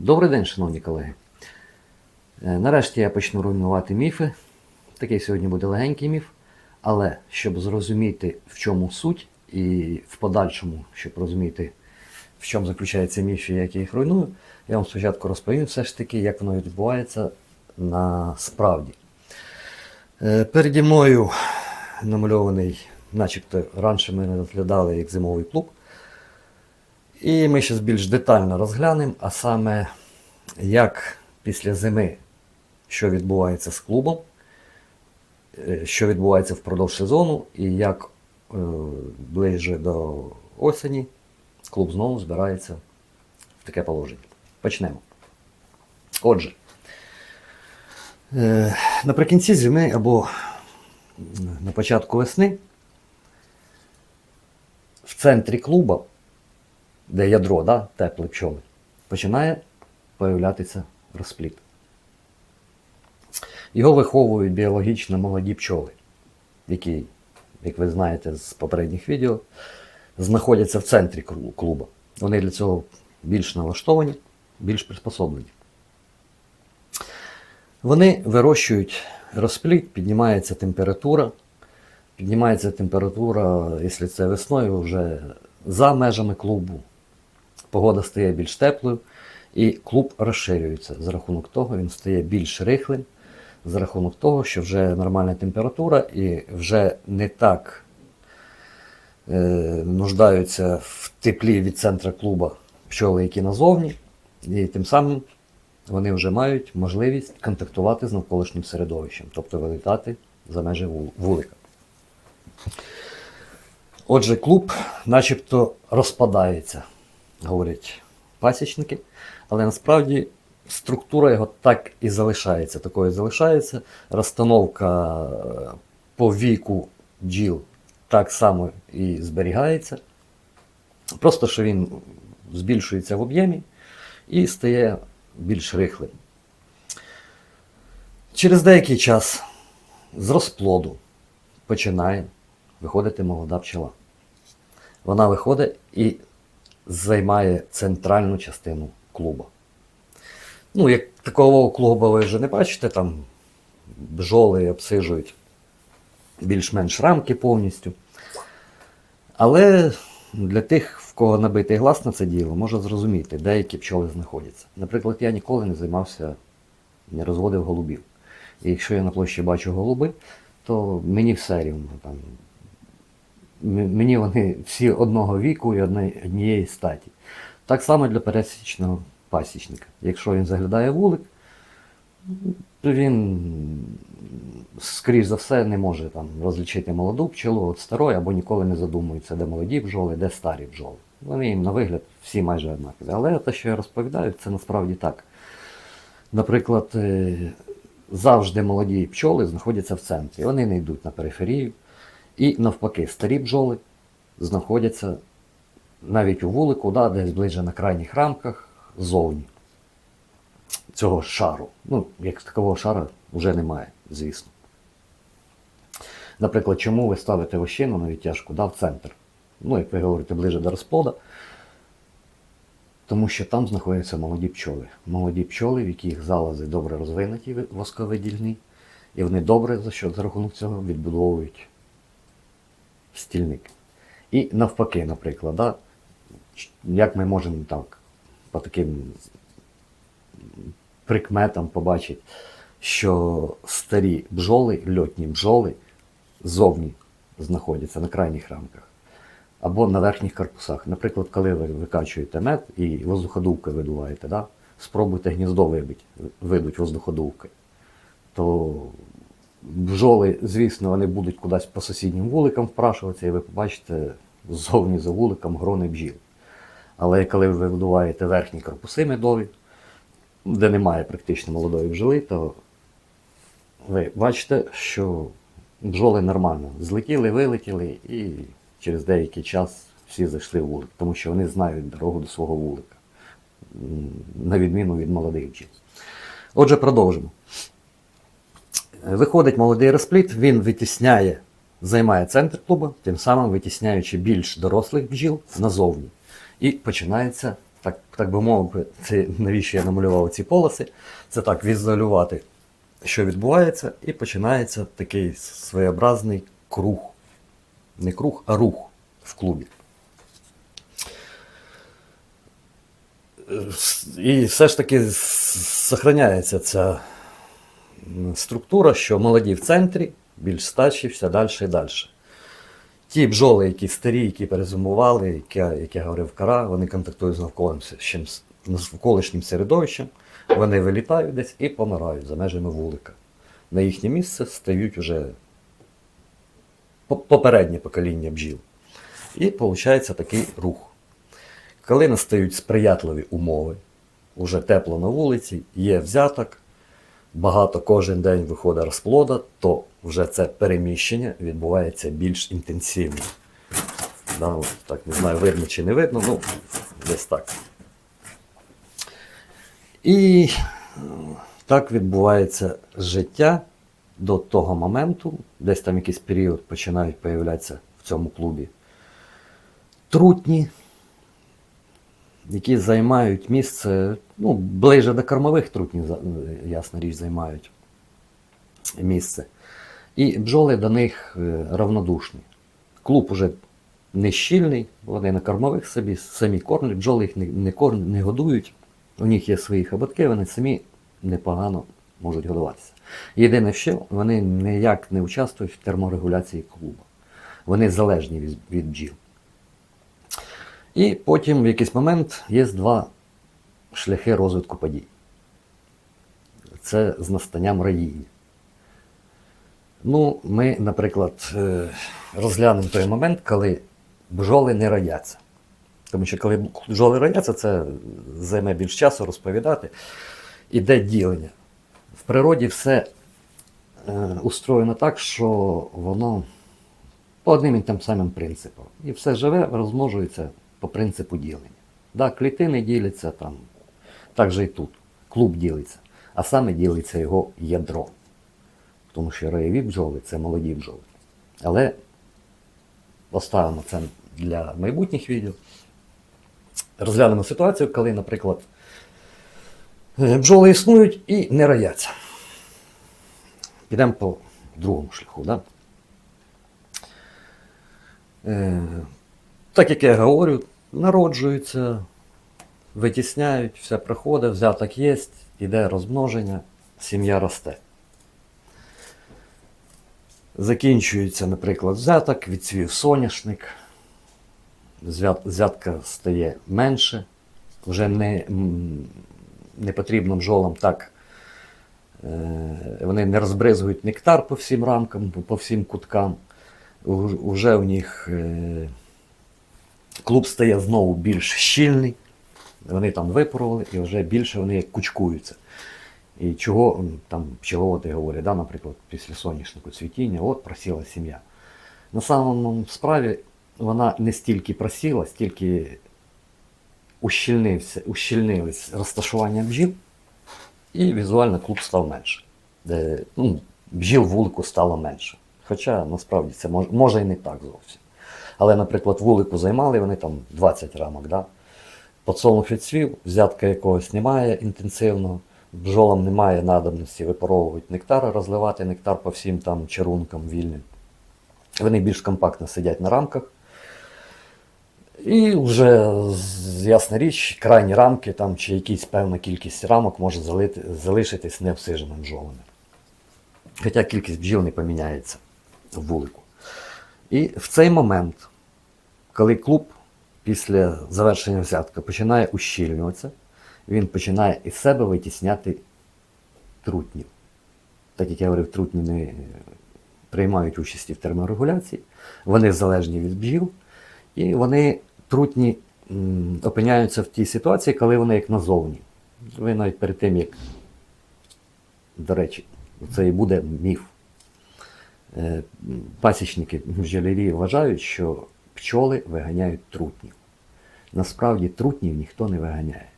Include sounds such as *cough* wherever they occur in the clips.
Добрий день, шановні колеги. Е, Нарешті я почну руйнувати міфи. Такий сьогодні буде легенький міф. Але щоб зрозуміти, в чому суть, і в подальшому, щоб розуміти, в чому заключається міф і як я їх руйную, я вам спочатку розповім все ж таки, як воно відбувається насправді. Е, Переді мною намальований, начебто раніше ми розглядали як зимовий клуб. І ми зараз більш детально розглянемо, а саме, як після зими, що відбувається з клубом, е, що відбувається впродовж сезону, і як е, ближче до осені клуб знову збирається в таке положення. Почнемо. Отже, е, наприкінці зими або на початку весни в центрі клуба де ядро, да, теплі пчоли, починає появлятися розпліт. Його виховують біологічно молоді пчоли, які, як ви знаєте з попередніх відео, знаходяться в центрі клуба. Вони для цього більш налаштовані, більш приспособлені. Вони вирощують розпліт, піднімається температура. Піднімається температура, якщо це весною, вже за межами клубу. Погода стає більш теплою, і клуб розширюється. За рахунок того він стає більш рихлим, за рахунок того, що вже нормальна температура і вже не так е, нуждаються в теплі від центра клуба пчоли, які назовні, і тим самим вони вже мають можливість контактувати з навколишнім середовищем, тобто вилітати за межі вулика. Отже, клуб начебто розпадається, говорять пасічники, але насправді структура його так і залишається. Такою залишається. Розстановка е, по віку бджіл так само і зберігається. Просто що він збільшується в об'ємі і стає більш рихлим. Через деякий час з розплоду починає виходити молода пчела. Вона виходить і займає центральну частину клуба. Ну, як такого клуба ви вже не бачите, там бджоли обсижують більш-менш рамки повністю. Але для тих, в кого набитий глаз на це діло, може зрозуміти, де які пчоли знаходяться. Наприклад, я ніколи не займався, не розводив голубів. І якщо я на площі бачу голуби, то мені все рівно. Там, мені вони всі одного віку і однієї статі. Так само для пересічного пасічника. Якщо він заглядає вулик, то він, скоріш за все, не може там розлічити молоду пчелу від старої, або ніколи не задумується, де молоді бджоли, де старі бджоли. Вони їм на вигляд всі майже однакові. Але те, що я розповідаю, це насправді так. Наприклад, е, завжди молоді пчоли знаходяться в центрі. Вони не йдуть на периферію. І навпаки, старі бджоли знаходяться навіть у вулику, да, десь ближче на крайніх рамках, ззовні цього шару. Ну, як такого шара вже немає, звісно. Наприклад, чому ви ставите вощину на відтяжку да, в центр? Ну, як ви говорите, ближче до розплода. Тому що там знаходяться молоді пчоли. Молоді пчоли, в яких залози добре розвинуті ви- восковидільні, і вони добре за що за рахунок цього відбудовують стільник. І навпаки, наприклад, да, як ми можемо так, по таким прикметам побачити, що старі бджоли, льотні бджоли зовні знаходяться на крайніх рамках або на верхніх корпусах. Наприклад, коли ви викачуєте мед і воздуходувки видуваєте, да? спробуйте гніздо вибити, видуть воздуходувки, то бджоли, звісно, вони будуть кудись по сусіднім вуликам впрашуватися, і ви побачите ззовні за вуликом грони бджіл. Але коли ви видуваєте верхні корпуси медові, де немає практично молодої бджоли, то ви бачите, що бджоли нормально злетіли, вилетіли і через деякий час всі зайшли в вулик, тому що вони знають дорогу до свого вулика, на відміну від молодих бджіл. Отже, продовжимо. Виходить молодий розпліт, він витісняє, займає центр клуба, тим самим витісняючи більш дорослих бджіл назовні. І починається так, так би мовити, це навіщо я намалював ці полоси. Це так, візуалювати, що відбувається, і починається такий своєобразний круг. Не круг, а рух в клубі. І все ж таки зберігається ця структура, що молоді в центрі, більш старші, все далі і далі. Ті бджоли, які старі, які перезимували, які, як я говорив, кара, вони контактують з навколишнім, навколишнім середовищем, вони вилітають десь і помирають за межами вулика. На їхнє місце стають вже попереднє покоління бджіл. І виходить такий рух. Коли настають сприятливі умови, уже тепло на вулиці, є взяток, багато кожен день виходить розплода, то вже це переміщення відбувається більш інтенсивно. Да, от так, не знаю, видно чи не видно, ну, десь так. І е, так відбувається життя до того моменту, десь там якийсь період починають появлятися в цьому клубі. Трутні, які займають місце, ну, ближче до кормових трутнів, ясна річ, займають місце. І бджоли до них е, равнодушні. Клуб уже не щільний, вони на кормових собі самі кормлять, бджоли їх не, не, корм, не годують. У них є свої хоботки, вони самі непогано можуть годуватися. Єдине, що вони ніяк не участвують в терморегуляції клубу. Вони залежні від, від бджіл. І потім в якийсь момент є два шляхи розвитку подій. Це з настанням раїння. Ну, ми, наприклад, е, розглянемо той момент, коли бджоли не рояться. Тому що коли бджоли рояться, це займе більш часу розповідати. Іде ділення. В природі все е, устроєно так, що воно по одним і тим самим принципам. І все живе розмножується по принципу ділення. Да, клітини діляться там, так же і тут. Клуб ділиться, а саме ділиться його ядро. Тому що роєві бджоли це молоді бджоли. Але оставимо це для майбутніх відео. Розглянемо ситуацію, коли, наприклад, е, бджоли існують і не рояться. Підемо по другому шляху. Да? Так як я говорю, народжуються, витісняють, все проходить, взяток є, іде розмноження, сім'я росте. Закінчується, наприклад, взяток, відцвів соняшник, взятка стає менше, вже не, не потрібно бджолам так. е, Вони не розбризують нектар по всім рамкам, по всім куткам. Уже в них е, клуб стає знову більш щільний. Вони там випарували і вже більше вони кучкуються. І чого там пчеловоди говорять, да, наприклад, після соняшнику цвітіння, от просіла сім'я. На самому справі вона не стільки просіла, стільки ущільнився, ущільнились розташування бджіл, і візуально клуб став менше. Де, ну, бджіл вулику стало менше. Хоча насправді це може, може і не так зовсім. Але, наприклад, вулику займали вони там 20 рамок. Да? Подсолнух відцвів, взятка якогось немає інтенсивного, бджолам немає надобності випаровувати нектар, розливати нектар по всім там чарункам вільним. Вони більш компактно сидять на рамках. І вже, ясна річ, крайні рамки там, чи якась певна кількість рамок може залити, залишитись необсиженим бджолами. Хоча кількість бджіл не поміняється в вулику. І в цей момент, коли клуб після завершення взятка починає ущільнюватися, він починає із себе витісняти трутнів. Так як я говорив, трутні не приймають участі в терморегуляції, вони залежні від бджіл, і вони трутні опиняються в тій ситуації, коли вони як назовні. Ви навіть перед тим, як, до речі, це і буде міф. Е, Пасічники бджолярі вважають, що пчоли виганяють трутнів. Насправді трутнів ніхто не виганяє.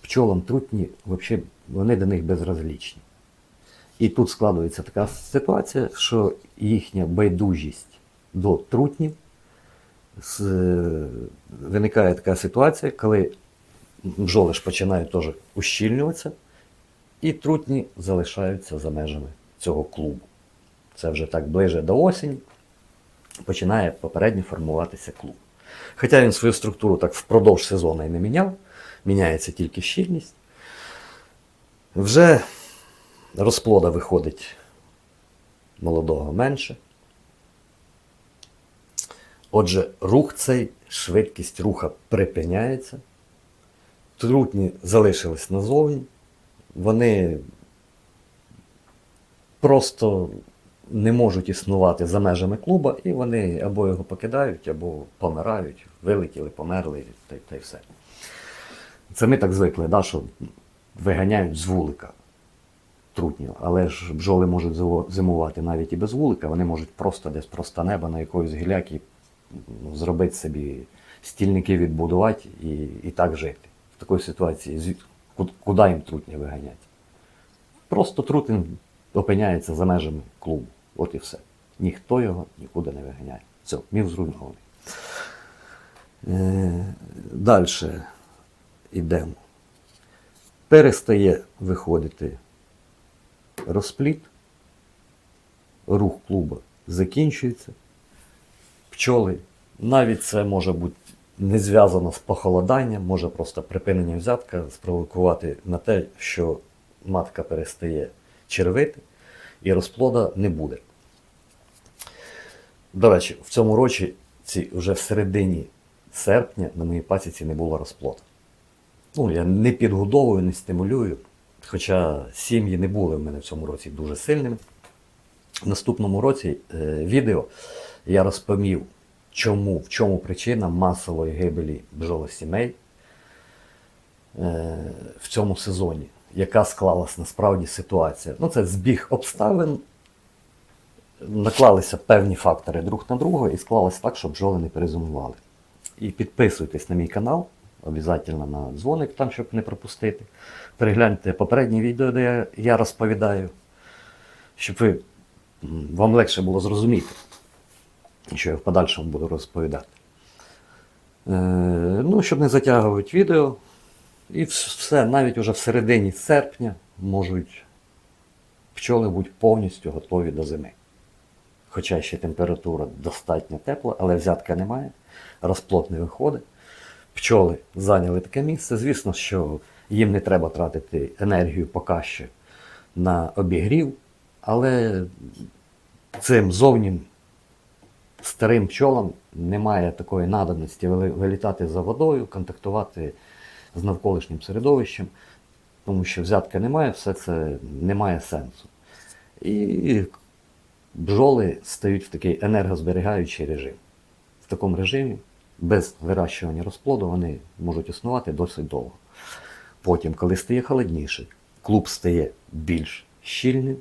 Пчолам трутні, взагалі, вони до них безразлічні. І тут складується така ситуація, що їхня байдужість до трутнів з- виникає така ситуація, коли бджоли ж починають теж ущільнюватися, і трутні залишаються за межами цього клубу. Це вже так ближе до осені починає попередньо формуватися клуб. Хоча він свою структуру так впродовж сезону і не міняв, міняється тільки щільність. Вже розплода виходить молодого менше. Отже, рух цей, швидкість руха припиняється. Трутні залишились назовні. Вони просто не можуть існувати за межами клуба, і вони або його покидають, або помирають, вилетіли, померли, та, та й все. Це ми так звикли, да, що виганяють з вулика трутню. Але ж бджоли можуть зимувати навіть і без вулика, вони можуть просто десь просто неба на якоїсь гілякі ну, зробити собі стільники відбудувати і, і так жити. В такій ситуації куди їм трутня виганяти? Просто трутень опиняється за межами клубу. От і все. Ніхто його нікуди не виганяє. Все, міф зруйнований. Е, Далі йдемо. Перестає виходити розпліт, рух клуба закінчується. Пчоли, навіть це може бути не зв'язано з похолоданням, може просто припинення взятка спровокувати на те, що матка перестає червити і розплода не буде. До речі, в цьому році, ці, вже в середині серпня, на моїй пасіці не було розплоду. Ну, я не підгодовую, не стимулюю. Хоча сім'ї не були в мене в цьому році дуже сильними. В наступному році е, відео я розповів, чому, в чому причина масової гибелі бджолосімей е, в цьому сезоні, яка склалась насправді ситуація. Ну, це збіг обставин, наклалися певні фактори друг на друга і склалось так, що бджоли не перезимували. І підписуйтесь на мій канал, обов'язково на дзвоник, там, щоб не пропустити. Перегляньте попереднє відео, де я, я розповідаю, щоб ви, вам легше було зрозуміти, що я в подальшому буду розповідати. Е, ну, щоб не затягувати відео. І все, навіть уже в середині серпня можуть пчоли бути повністю готові до зими. Хоча ще температура достатньо тепла, але взятка немає, розплод не виходить. Пчоли зайняли таке місце. Звісно, що їм не треба тратити енергію поки що на обігрів, але цим зовнім старим пчолам немає такої надобності вилітати за водою, контактувати з навколишнім середовищем, тому що взятка немає, все це не має сенсу. І бджоли стають в такий енергозберігаючий режим. В такому режимі, без вирощування розплоду, вони можуть існувати досить довго. Потім, коли стає холодніше, клуб стає більш щільним,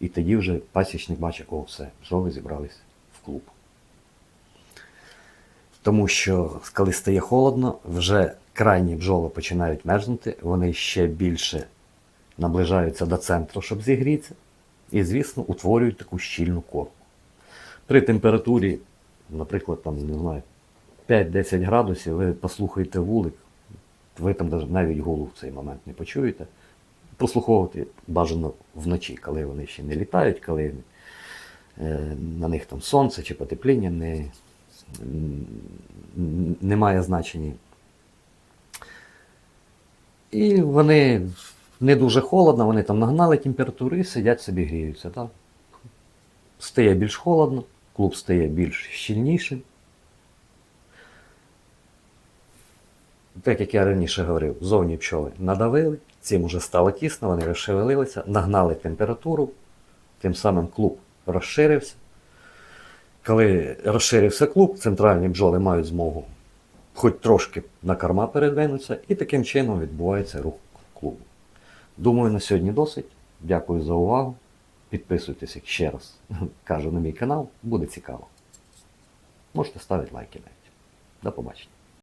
і тоді вже пасічник бачить, о, все, бджоли зібрались в клуб. Тому що, коли стає холодно, вже крайні бджоли починають мерзнути, вони ще більше наближаються до центру, щоб зігрітися, і, звісно, утворюють таку щільну корку. При температурі, наприклад, там, не знаю, 5-10 градусів, ви послухаєте вулик, ви там навіть гулу в цей момент не почуєте. Послуховувати бажано вночі, коли вони ще не літають, коли е, на них там сонце чи потепління не, не значення. І вони не дуже холодно, вони там нагнали температуру і сидять собі гріються. Так? Стає більш холодно, клуб стає більш щільнішим. Так як я раніше говорив, зовні пчоли надавили, цим уже стало тісно, вони розшевелилися, нагнали температуру, тим самим клуб розширився. Коли розширився клуб, центральні бджоли мають змогу хоч трошки на корма передвинуться, і таким чином відбувається рух клубу. Думаю, на сьогодні досить. Дякую за увагу. Підписуйтесь ще раз *laughs* кажу на мій канал, буде цікаво. Можете ставити лайки навіть. До побачення.